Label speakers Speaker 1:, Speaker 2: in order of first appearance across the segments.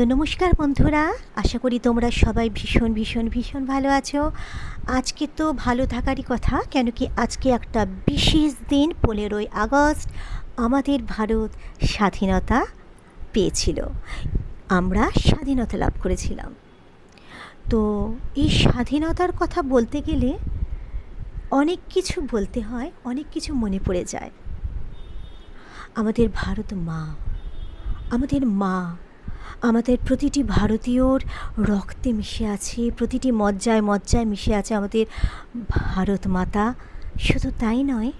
Speaker 1: তো নমস্কার বন্ধুরা, আশা করি তোমরা সবাই ভীষণ ভীষণ ভীষণ ভালো আছো। আজকে তো ভালো থাকারই কথা কেন কি আজকে একটা বিশেষ দিন, পনেরোই আগস্ট, আমাদের ভারত স্বাধীনতা পেয়েছিল। আমরা স্বাধীনতা লাভ করেছিলাম। তো এই স্বাধীনতার কথা বলতে গেলে অনেক কিছু বলতে হয়, অনেক কিছু মনে পড়ে যায়। আমাদের ভারত মা, আমাদের মা আমাদের প্রতিটি ভারতীয়র রক্তে মিশে আছে, প্রতিটি মজ্জায় মজ্জায় মিশে আছে আমাদের ভারত মাতা। শুধু তাই নয়,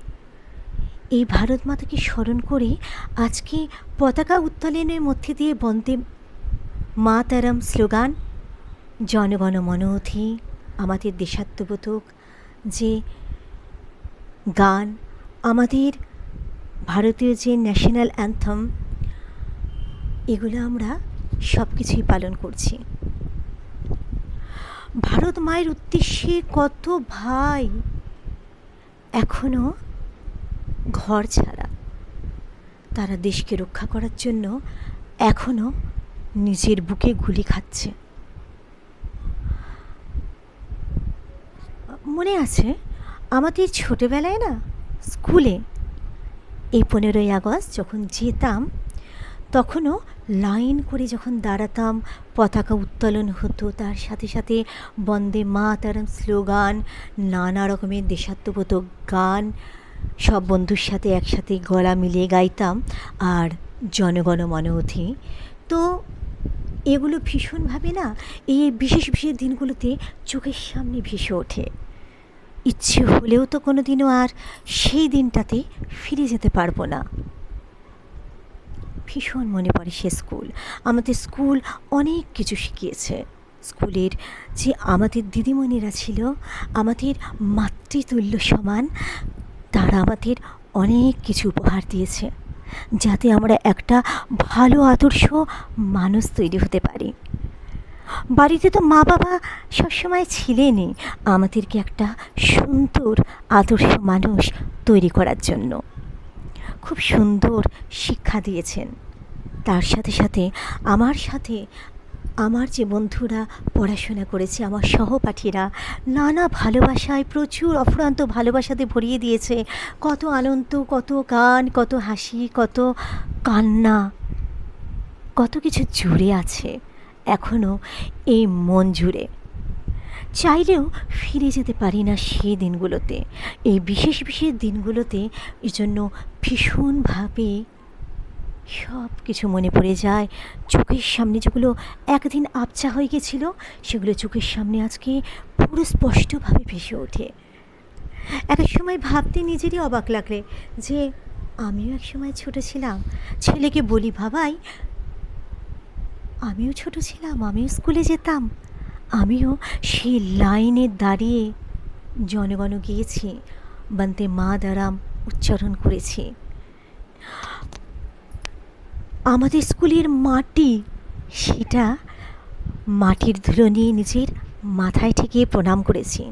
Speaker 1: এই ভারত মাতাকে স্মরণ করে আজকে পতাকা উত্তোলনের মধ্যে দিয়ে বন্দে মাতারম স্লোগান, জনগণ মনোধি আমাদের দেশাত্মবোধক, যে গান আমাদের ভারতীয় যে ন্যাশনাল অ্যান্থম এগুলো আমরা সব কিছুই পালন করছি। ভারত মায়ের উদ্দেশ্যে কত ভাই এখনও ঘর ছাড়া। তারা দেশকে রক্ষা করার জন্য এখনও নিজের বুকে গুলি খাচ্ছে। মনে আছে, আমাদের ছোটোবেলায় না স্কুলে এই পনেরোই আগস্ট যখন যেতাম, তখনও লাইন করে যখন দাঁড়াতাম, পতাকা উত্তোলন হতো, তার সাথে সাথে বন্দে মাতারম স্লোগান, নানা রকমের দেশাত্মবোধক গান, সব বন্ধুর সাথে একসাথে গলা মিলিয়ে গাইতাম আর জনগণ মনোধি তো এগুলো ভীষণভাবে না, এই বিশেষ বিশেষ দিনগুলোতে চোখের সামনে ভেসে ওঠে। ইচ্ছে হলেও তো কোনো দিনও আর সেই দিনটাতে ফিরে যেতে পারব না। ভীষণ মনে পড়ে সে স্কুল। আমাদের স্কুল অনেক কিছু শিখিয়েছে। স্কুলের যে আমাদের দিদিমণিরা ছিল, আমাদের মাতৃতুল্য সমান, তারা আমাদের অনেক কিছু উপহার দিয়েছে, যাতে আমরা একটা ভালো আদর্শ মানুষ তৈরি হতে পারি। বাড়িতে তো মা বাবা সবসময় ছিলেনই আমাদেরকে একটা সুন্দর আদর্শ মানুষ তৈরি করার জন্য। খুব সুন্দর শিক্ষা দিয়েছেন। তার সাথে সাথে আমার সাথে আমার যে বন্ধুরা পড়াশোনা করেছে, আমার সহপাঠীরা নানা ভালোবাসায় প্রচুর অফুরান্ত ভালোবাসাতে ভরিয়ে দিয়েছে। কত আনন্দ, কত গান, কত হাসি, কত কান্না, কত কিছু জুড়ে আছে এখনও এই মন জুড়ে। চাইলেও ফিরে যেতে পারি না সেই দিনগুলোতে। এই বিশেষ বিশেষ দিনগুলোতে এই জন্য ভীষণভাবে সব কিছু মনে পড়ে যায়। চোখের সামনে যেগুলো একদিন আবচা হয়ে গেছিল, সেগুলো চোখের সামনে আজকে পুরো স্পষ্টভাবে ভেসে ওঠে। এক সময় ভাবতে নিজেরই অবাক লাগলে যে, আমিও এক সময় ছোটো ছিলাম। ছেলেকে বলি ভাবাই আমিও ছোট ছিলাম, আমিও স্কুলে যেতাম। আমিও সেই লাইনে দাঁড়িয়ে জনগণ গিয়েছি বন্দে মা দারাম উচ্চারণ করেছি। আমাদের স্কুলের মাটি, সেটা মাটির ধুলো নিয়ে নিজের মাথায় ঠেকিয়ে প্রণাম করেছি।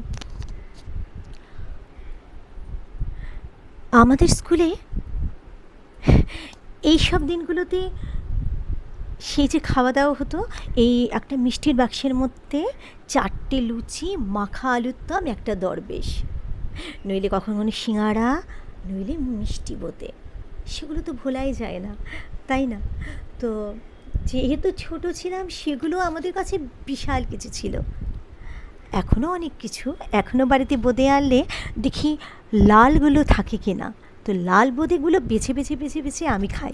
Speaker 1: আমাদের স্কুলে এই সব দিনগুলোতে সেই যে খাওয়া দাওয়া হতো, এই একটা মিষ্টির বাক্সের মধ্যে চারটে লুচি, মাখা আলুর দম, একটা দরবেশ। নইলে কখনো কোনো সিঙাড়া, নইলে মিষ্টি বোতে সেগুলো তো ভোলাই যায় না। তাই না? তো যেহেতু ছোট ছিলাম, সেগুলো আমাদের কাছে বিশাল কিছু ছিল। এখনও অনেক কিছু। এখনও বাড়িতে বোঁদে আনলে দেখি লালগুলো থাকে কি না তো লাল বোঁদেগুলো বেছে বেছে বেছে বেছে আমি খাই।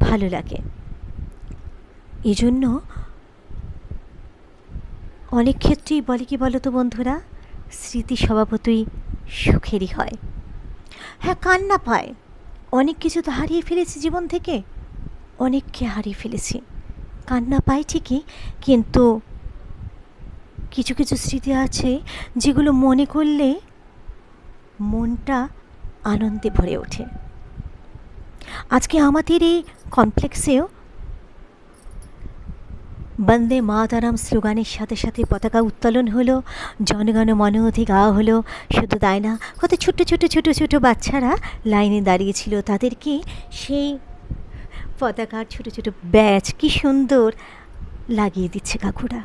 Speaker 1: ভালো লাগে। এই জন্য অনেক ক্ষেত্রেই বলে কি বলো তো বন্ধুরা, স্মৃতি স্বভাবতই সুখেরই হয়। হ্যাঁ কান্না পায়। অনেক কিছু তো হারিয়ে ফেলেছি জীবন থেকে। অনেককে হারিয়ে ফেলেছি। কান্না পাই ঠিকই, কিন্তু কিছু কিছু স্মৃতি আছে যেগুলো মনে করলে মনটা আনন্দে ভরে ওঠে। আজকে আমাদের এই কমপ্লেক্সেও বন্দে মাতারাম স্লোগানের সাথে সাথে পতাকা উত্তোলন হলো, জনগণ মনোধি গাওয়া হলো। শুধু তাই না, কত ছোট ছোট ছোট ছোট বাচ্চারা লাইনে দাঁড়িয়েছিল তাদেরকে সেই পতাকার ছোট ছোট ব্যাচ কি সুন্দর লাগিয়ে দিচ্ছে কাকুরা।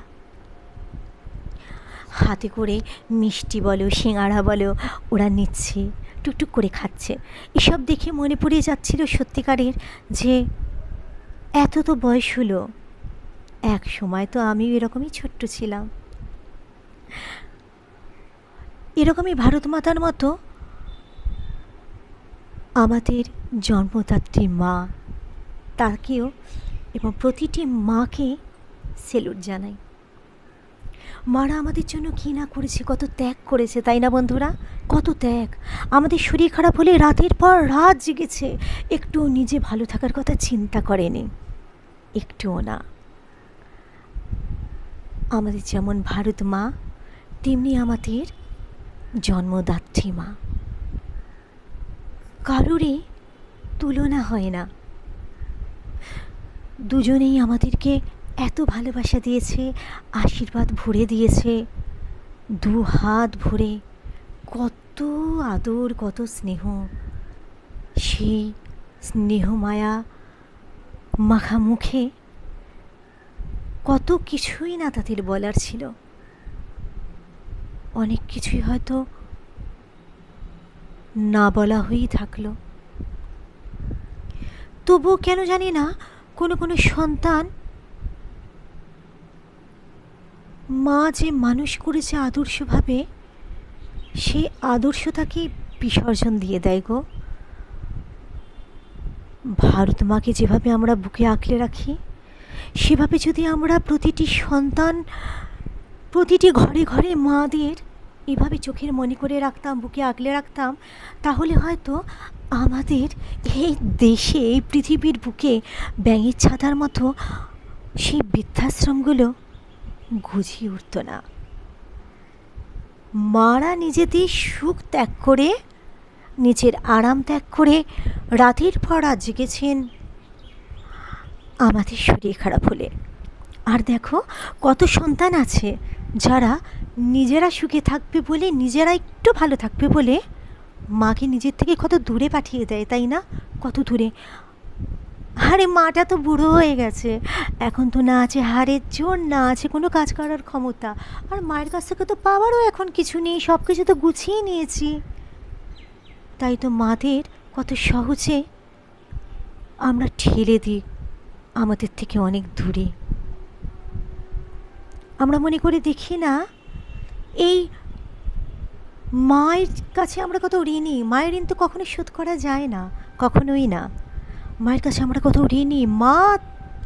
Speaker 1: হাতে করে মিষ্টি বলো সিঙাড়া বলো, ওরা নিচ্ছে, টুকটুক করে খাচ্ছে। এসব দেখে মনে পড়ে যাচ্ছিল সত্যিকারের যে এত তো বয়স হলো। এক সময় তো আমিও এরকমই ছোট্ট ছিলাম। এরকমই ভারত মাতার মতো আমাদের জন্মদাত্রী মা তাকেও এবং প্রতিটি মাকে সেলুট জানাই। মারা আমাদের জন্য কী না করেছে, কত ত্যাগ করেছে, তাই না বন্ধুরা? কত ত্যাগ। আমাদের শরীর খারাপ হলে রাতের পর রাত জেগেছে। একটু নিজে ভালো থাকার কথা চিন্তা করেনি, একটুও না। আমাদের যেমন ভারত মা, তেমনি আমাদের জন্মদাত্রী মা। কারোরই তুলনা হয় না। দুজনেই আমাদেরকে এত ভালোবাসা দিয়েছে, আশীর্বাদ ভরে দিয়েছে, দু হাত ভরে কত আদর, কত স্নেহ। সেই স্নেহ মায়া মাখা মুখে কত কিছুই না তাদের বলার ছিল। অনেক কিছুই হয়তো না বলা হয়েই থাকল। তবুও কেন জানি না কোনো কোনো সন্তান মা যে মানুষ করেছে আদর্শভাবে, সেই আদর্শটাকে বিসর্জন দিয়ে দেয় গো। ভারত মাকে যেভাবে আমরা বুকে আঁকলে রাখি সেভাবে যদি আমরা প্রতিটি সন্তান প্রতিটি ঘরে ঘরে মাদের এভাবে চোখের মনে করে রাখতাম, বুকে আগলে রাখতাম, তাহলে হয়তো আমাদের এই দেশে, এই পৃথিবীর বুকে ব্যাঙের ছাতার মতো সেই বৃদ্ধাশ্রমগুলো গুছিয়ে উঠত না। মারা নিজেদের সুখ ত্যাগ করে, নিজের আরাম ত্যাগ করে রাতের পর জেগেছেন আমাদের শরীর খারাপ হলে। আর দেখো, কত সন্তান আছে যারা নিজেরা সুখে থাকবে বলে, নিজেরা একটু ভালো থাকবে বলে মাকে নিজের থেকে কত দূরে পাঠিয়ে দেয়, তাই না? কত দূরে। আরে মাটা তো বুড়ো হয়ে গেছে। এখন তো না আছে হাড়ের জোর, না আছে কোনো কাজ করার ক্ষমতা। আর মায়ের কাছ থেকে তো পাওয়ারও এখন কিছু নেই সব কিছু তো গুছিয়ে নিয়েছি। তাই তো মাদের কত সহজে আমরা ঠেলে দিই। আমাদের থেকে অনেক দূরে। আমরা মনে করে দেখি না, এই মায়ের কাছে আমরা কত ঋণী। মায়ের ঋণ তো কখনো শোধ করা যায় না, কখনোই না। মায়ের কাছে আমরা কত ঋণী। মা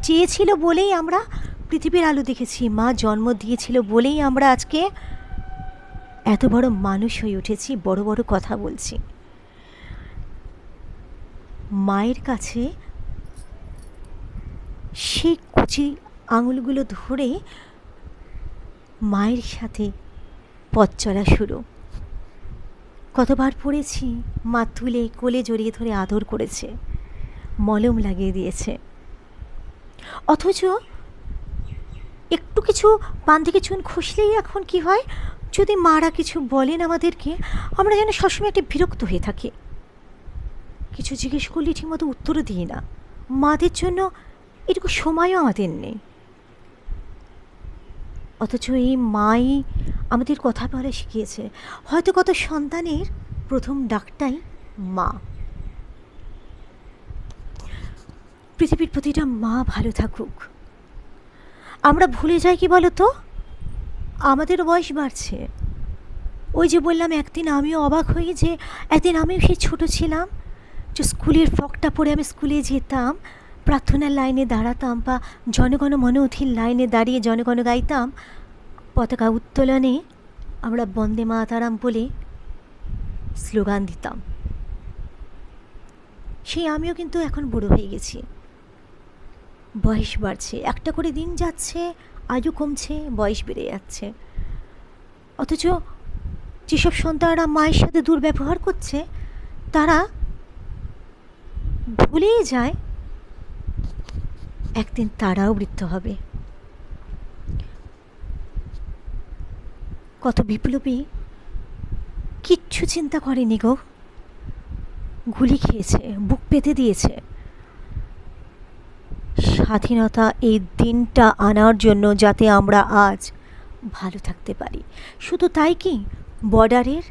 Speaker 1: চেয়েছিল বলেই আমরা পৃথিবীর আলো দেখেছি। মা জন্ম দিয়েছিল বলেই আমরা আজকে এত বড় মানুষ হয়ে উঠেছি, বড় বড় কথা বলছি। মায়ের কাছে সেই কুচি আঙুলগুলো ধরে মায়ের সাথে পথ চলা শুরু। কতবার পড়েছি, মা তুলে কোলে জড়িয়ে ধরে আদর করেছে, মলম লাগিয়ে দিয়েছে। অথচ একটু কিছু পান থেকে চুন খসলেই এখন কি হয়? যদি মারা কিছু বলেন আমাদেরকে, আমরা যেন সবসময় একটা বিরক্ত হয়ে থাকি। কিছু জিজ্ঞেস করলে ঠিকমতো উত্তরও দিই না। মাদের জন্য এটুকু সময়ও আমাদের নেই। অথচ এই মাই আমাদের কথা বলা শিখিয়েছে। হয়তো কত সন্তানের প্রথম ডাকটাই মা। পৃথিবীর প্রতিটা মা ভালো থাকুক। আমরা ভুলে যাই কি বলো তো আমাদের বয়স বাড়ছে। ওই যে বললাম, একদিন আমিও অবাক হই যে একদিন আমিও সেই ছোটো ছিলাম, যে স্কুলের ফ্রকটা পরে আমি স্কুলে যেতাম প্রার্থনার লাইনে দাঁড়াতাম বা জনগণ মন অধির লাইনে দাঁড়িয়ে জনগণ গাইতাম। পতাকা উত্তোলনে আমরা বন্দে মাতারাম বলে স্লোগান দিতাম। সেই আমিও কিন্তু এখন বুড়ো হয়ে গেছি। বয়স বাড়ছে, একটা করে দিন যাচ্ছে, আয়ু কমছে, বয়স বেড়ে যাচ্ছে। অথচ যেসব সন্তানরা মায়ের সাথে দুর্ব্যবহার করছে, তারা ভুলেই যায় একদিন তারাও বৃদ্ধ হবে। কত বিপ্লবী, কিচ্ছু চিন্তা করেনি গো। গুলি খেয়েছে, বুক পেতে দিয়েছে। স্বাধীনতা এই দিনটা আনার জন্য যাতে আমরা আজ ভালো থাকতে পারি। শুধু তাই কি? বর্ডারের?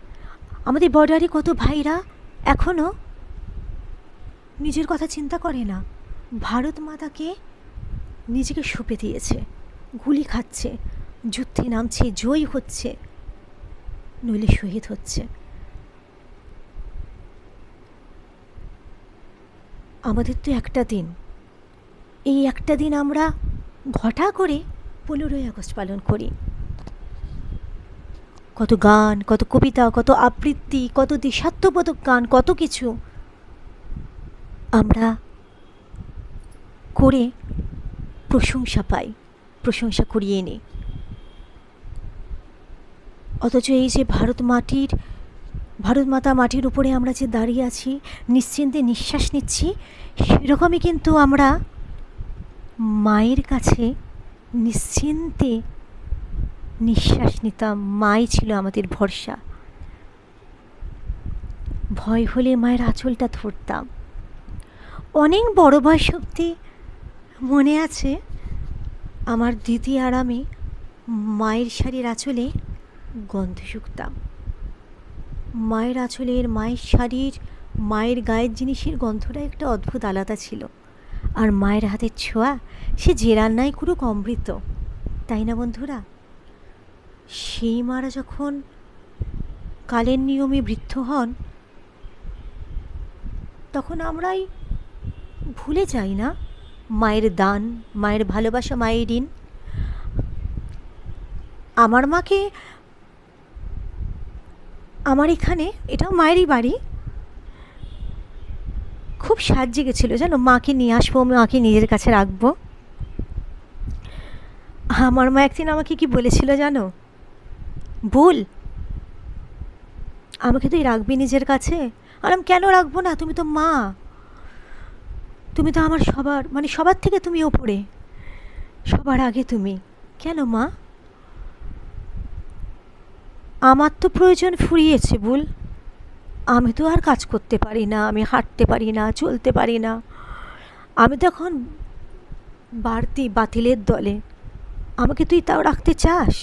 Speaker 1: আমাদের বর্ডারে কত ভাইরা এখনও নিজের কথা চিন্তা করে না। ভারত মাতাকে নিজেকে সঁপে দিয়েছে, গুলি খাচ্ছে, যুদ্ধে নামছে, জয়ী হচ্ছে, নইলে শহীদ হচ্ছে। আমাদের তো একটা দিন। এই একটা দিন আমরা ঘটা করে পনেরোই আগস্ট পালন করি। কত গান, কত কবিতা, কত আবৃত্তি, কত দেশাত্মবোধক গান, কত কিছু আমরা করে প্রশংসা পাই, প্রশংসা করিয়ে নিই অথচ এই যে ভারত মাটির, ভারত মাতা মাটির উপরে আমরা যে দাঁড়িয়ে আছি, নিশ্চিন্তে নিঃশ্বাস নিচ্ছি, সেরকমই কিন্তু আমরা মায়ের কাছে নিশ্চিন্তে নিঃশ্বাস নিতাম। মাই ছিল আমাদের ভরসা। ভয় হলে মায়ের আঁচলটা ধরতাম। অনেক বড় বয়স অব্দি মনে আছে আমার দিদি আর আমি মায়ের শাড়ির আঁচলে গন্ধ শুকতাম। মায়ের আঁচলের মায়ের শাড়ির, মায়ের গায়ের জিনিসের গন্ধটা একটা অদ্ভুত আলাদা ছিল। আর মায়ের হাতের ছোঁয়া, সে যে রান্নায় করুক অমৃত। তাই না বন্ধুরা? সেই মারা যখন কালের নিয়মে বৃদ্ধ হন, তখন আমরাই ভুলে যাই না? মায়ের দান, মায়ের ভালোবাসা, মায়ের ঋণ। আমার মাকে, আমার এখানে এটাও মায়েরই বাড়ি। খুব সাজ জেগেছিলো জানো? মাকে নিয়ে আসব, মাকে নিজের কাছে রাখব। আমার মা একদিন আমাকে কি বলেছিল জানো? ভুল। আমাকে তুই রাখবি নিজের কাছে? আর আমি কেন রাখব না? তুমি তো মা। তুমি তো আমার সবার মানে সবার থেকে তুমি ওপরে। সবার আগে তুমি। কেন মা? আমার তো প্রয়োজন ফুরিয়েছে ভুল আমি তো আর কাজ করতে পারি না, আমি হাঁটতে পারি না, চলতে পারি না। আমি তো এখন বাড়তি বাতিলের দলে। আমাকে তুই তাও রাখতে চাস?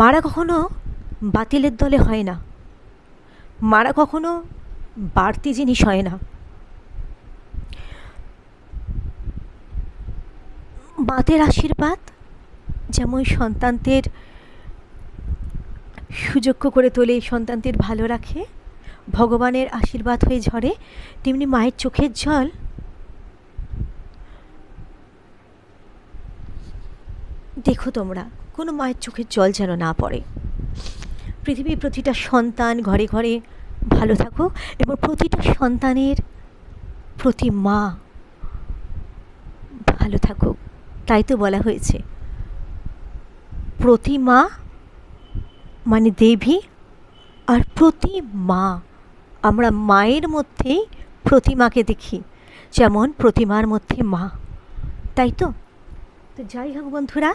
Speaker 1: মারা কখনো বাতিলের দলে হয় না। মারা কখনো বাড়তি জিনিস হয় না। মাদের আশীর্বাদ যেমন সন্তানদের সুযোগ্য করে তোলে, সন্তানদের ভালো রাখে, ভগবানের আশীর্বাদ হয়ে ঝরে, তেমনি মায়ের চোখের জল দেখো তোমরা, কোনো মায়ের চোখের জল যেন না পড়ে। পৃথিবীর প্রতিটা সন্তান ঘরে ঘরে ভালো থাকো এবং প্রতিটা সন্তানের প্রতি মা ভালো থাকুক তাই তো বলা হয়েছে। প্রতি মা মানে দেবী আর প্রতি মা। আমরা মায়ের মধ্যেই প্রতিমাকে দেখি, যেমন প্রতিমার মধ্যে মা। তাই তো? তো যাই হোক বন্ধুরা,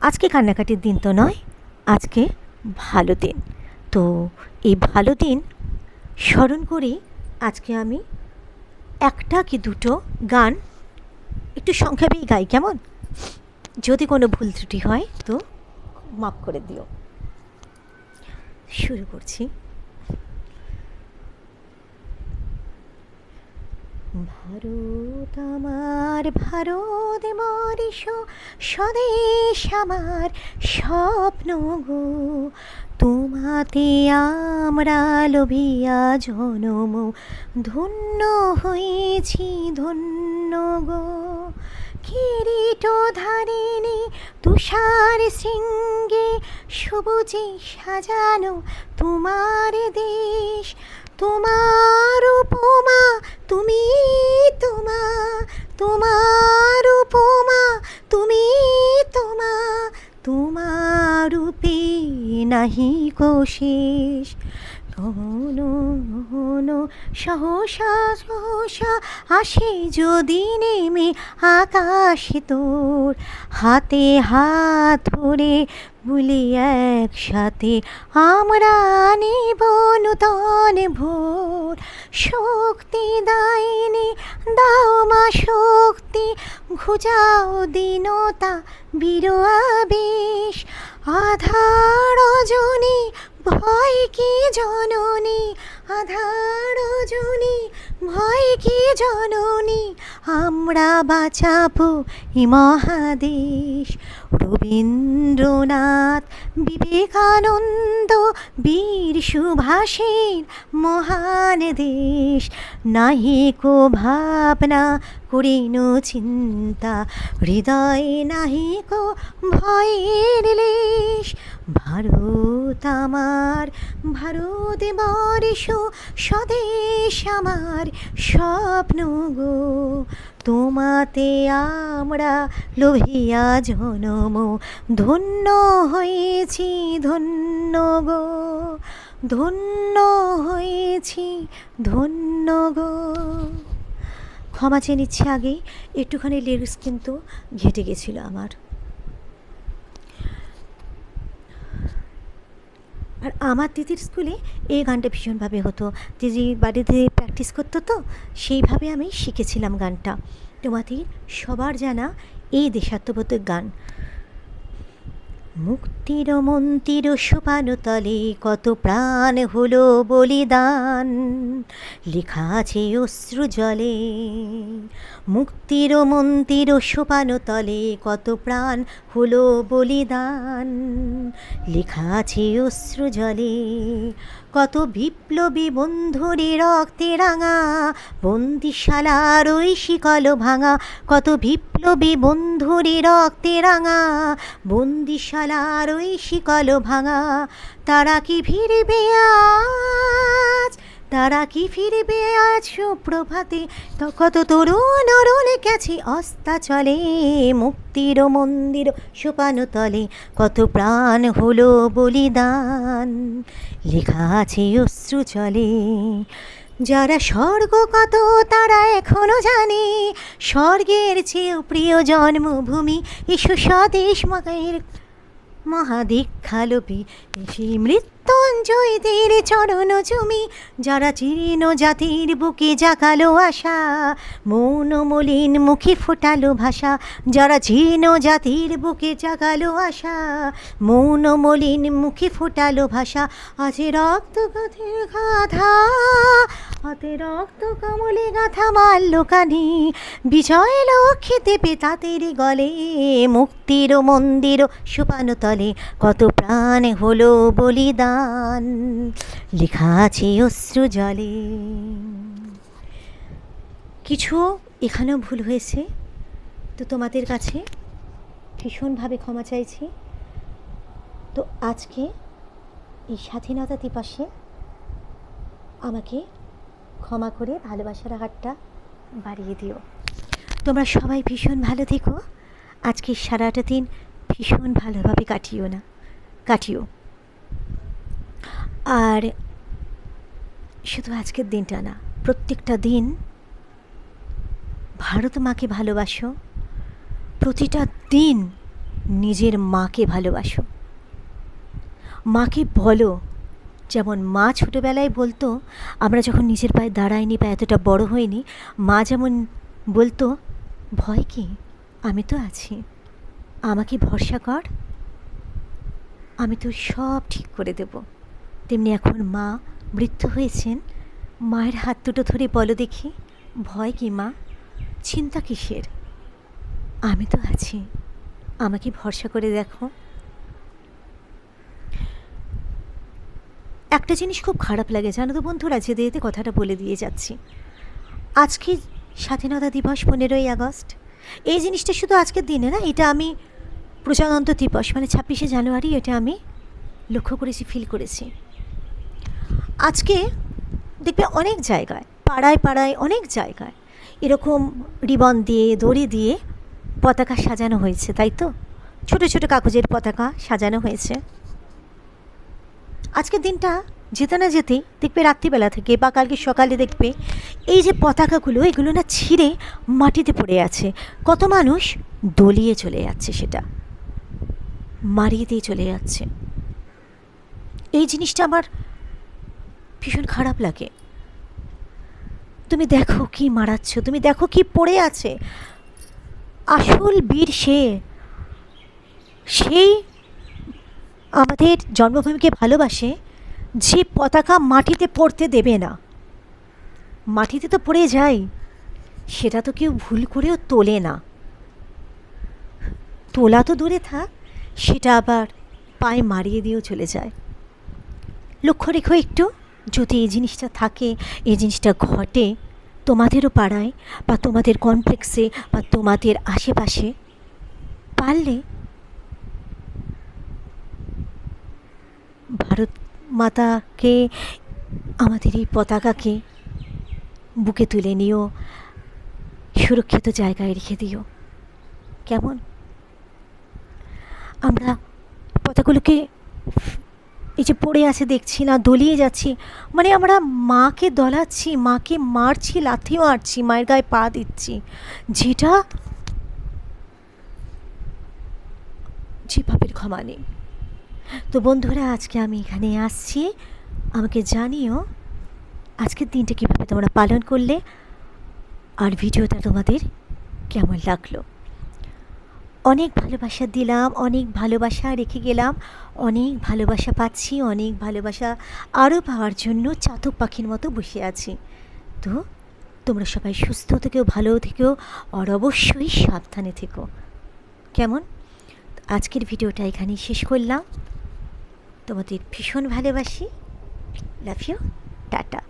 Speaker 1: আজকে কান্নাকাটির দিন তো নয়, আজকে ভালো দিন। তো এই ভালো দিন স্মরণ করে আজকে আমি একটা কি দুটো গান একটু সংক্ষেপেই গাই, কেমন? যদি কোনো ভুল ত্রুটি হয় তো মাফ করে দিও। শুরু করছি। ভারত আমার, ভারত মরিস, স্বদেশ আমার স্বপ্ন গো। তোমাতে আমরা লোভিয়া জনম ধন্য হয়েছি, ধন্য গো। কিরিট ধারিণী তুষার শৃঙ্গে সবুজে সাজানো তোমার দেশ। তোমার উপমা, তুমি তোমা, তোমার উপমা, তুমি তোমা, তোমার রূপে নাহি কোশেষ ঘন ঘন সহসা সহসা আসে যদি নেমে আকাশে তোর। হাতে হাত ধরে বলি একসাথে আমরা নিব নূতন ভোর। শক্তি দায়নি, দাও মা শক্তি ঘুজাও দীনতা বীর আবেশ আধার রজনী ভয় কি জননী? আধার রজনী ভয় কি জননী? আমরা বাঁচাবো এই মহাদেশ। রবীন্দ্রনাথ বিবেকানন্দ, বীর সুভাষের মহান দেশ। নাহি কো ভাবনা করিন চিন্তা, হৃদয়ে নাহিকো ভয়ের লেশ। ভারত আমার ভারত বর্ষ স্বদেশ আমার স্বপ্ন গো। তোমাতে আমরা লোভিয়া জনম, ধন্য হয়েছি, ধন্য গো। ধন্য হয়েছি, ধন্য গো। ক্ষমা চেয়ে নিচ্ছে আগেই একটুখানি লিরিক্স কিন্তু ঘেটে গেছিল আমার। আর আমার দিদির স্কুলে এই গানটা ভীষণভাবে হতো। দিদি বাড়িতে প্র্যাকটিস করতো তো, সেইভাবে আমি শিখেছিলাম গানটা। তোমাদের সবার জানা এই দেশাত্মবোধক গান। মুক্তির মন্দির সোপানতলে কত প্রাণ হলো বলিদান। লেখা আছে অশ্রু জলে মুক্তির মন্দির সোপানতলে কত প্রাণ হলো বলিদান। লেখা আছে অশ্রু জলে কত বিপ্লবী বন্ধুরে রক্তে রাঙা, বন্দিশালার ওই শিকল ভাঙা, কত বিপ্লবী বন্ধুরে রক্তে রাঙা, বন্দিশালার ওই শিকল ভাঙা, তারা কি ভিড়বে আজ? তারা কি ফিরবে আজ সুপ্রভাতে? কত তরুণ অরুণ গেছে অস্তা চলে মুক্তির মন্দির সোপানো তলে কত প্রাণ হলো বলিদান, লেখা আছে অশ্রু চলে। যারা স্বর্গ কত তারা এখনও জানে, স্বর্গের চেয়েও প্রিয় জন্মভূমি এসো স্বদেশ মায়ের মহাদীক্ষালোপী। সেই মৃত্যুঞ্জয়দের চরণ জমি, যারা চিরিন জাতির বুকে জাগালো আশা, মৌন মলিন মুখে ফোটালো ভাষা, যারা জীর্ণ জাতির বুকে জাগালো আশা, মৌন মলিন মুখে ফোটালো ভাষা, আছে রক্ত গাথের গাথা হাতে রক্ত কমলে গাথা মারল কানি বিজয় লক্ষ্যে দেবে তাদের গলে, মুক্তির মন্দির সুপানো তলে, কত প্রাণ হলো বলিদান। লেখা আছে অশ্রু জলে। কিছু এখানেও ভুল হয়েছে। তো তোমাদের কাছে ভীষণভাবে ক্ষমা চাইছি। তো আজকে এই স্বাধীনতা দিবসে আমাকে ক্ষমা করে ভালোবাসার হাতটা বাড়িয়ে দিও। তোমরা সবাই ভীষণ ভালো থেকো। আজকে সারাটা দিন ভীষণ ভালোভাবে কাটিও না। কাটিও। আর শুধু আজকের দিনটা না, প্রত্যেকটা দিন ভারত মাকে ভালোবাসো, প্রতিটা দিন নিজের মাকে ভালোবাসো। মাকে বলো, যেমন মা ছোটোবেলায় বলতো, আমরা যখন নিজের পায়ে দাঁড়াইনি বা এতটা বড় হইনি, মা যেমন বলতো, ভয় কি? আমি তো আছি। আমাকে ভরসা কর। আমি তো সব ঠিক করে দেব। তেমনি এখন মা মৃত্যু হয়েছেন। মায়ের হাত দুটো ধরে বলো দেখি। ভয় কি মা? চিন্তা কিসের? আমি তো আছি। আমাকে ভরসা করে দেখো। একটা জিনিস খুব খারাপ লাগে জানো তো বন্ধুরা যেতে যেতে কথাটা বলে দিয়ে যাচ্ছি। আজকে স্বাধীনতা দিবস পনেরোই আগস্ট। এই জিনিসটা শুধু আজকের দিনে না, এটা আমি প্রজাতন্ত্র দিবস মানে ছাব্বিশে জানুয়ারি, এটা আমি লক্ষ্য করেছি ফিল করেছি। আজকে দেখবে অনেক জায়গায়, পাড়ায় পাড়ায় অনেক জায়গায় এরকম রিবন দিয়ে, দড়ি দিয়ে পতাকা সাজানো হয়েছে, তাই তো? ছোটো ছোটো কাগজের পতাকা সাজানো হয়েছে। আজকের দিনটা যেতে না যেতেই দেখবে রাত্রিবেলা থেকে বা কালকে সকালে দেখবে এই যে পতাকাগুলো, এগুলো না ছিঁড়ে মাটিতে পড়ে আছে। কত মানুষ দলিয়ে চলে যাচ্ছে সেটা। মারিয়ে দিয়ে চলে যাচ্ছে। এই জিনিসটা আমার ভীষণ খারাপ লাগে। তুমি দেখো কি মারাচ্ছ, তুমি দেখো কি পড়ে আছে। আসল বীর সে। সেই আমাদের জন্মভূমিকে ভালোবাসে, যে পতাকা মাটিতে পড়তে দেবে না। মাটিতে তো পড়ে যায়, সেটা তো কেউ ভুল করেও তোলে না। তোলা তো দূরে থাক, সেটা আবার পায়ে মারিয়ে দিয়েও চলে যায়। লক্ষ্য রেখো একটু। যদি এই জিনিসটা থাকে, এই জিনিসটা ঘটে তোমাদেরও পাড়ায় বা তোমাদের কমপ্লেক্সে বা তোমাদের আশেপাশে, পারলে ভারত মাতাকে, আমাদের এই পতাকাকে বুকে তুলে নিও, সুরক্ষিত জায়গায় রেখে দিও। কেমন? আমরা পতাকাগুলোকে এই যে পড়ে আছে দেখছি না, দলিয়ে যাচ্ছি। মানে আমরা মাকে দলাচ্ছি, মাকে মারছি লাথিও মারছি, মায়ের গায়ে পা দিচ্ছি। যেটা যে পাপের ক্ষমা নেই। তো বন্ধুরা, আজকে আমি এখানে আসছি। আমাকে জানিও, আজকের দিনটা কীভাবে তোমরা পালন করলে, আর ভিডিওটা তোমাদের কেমন লাগল। অনেক ভালোবাসা দিলাম, অনেক ভালোবাসা রেখে গেলাম, অনেক ভালোবাসা পাচ্ছি, অনেক ভালোবাসা আরও পাওয়ার জন্য চাতক পাখির মতো বসে আছি। তো, তোমরা সবাই সুস্থ থেকেও ভালো থেকেও আর অবশ্যই সাবধানে থেকো। কেমন? আজকের ভিডিওটা এখানেই শেষ করলাম। তোমাদের ভীষণ ভালোবাসি। Love you tata.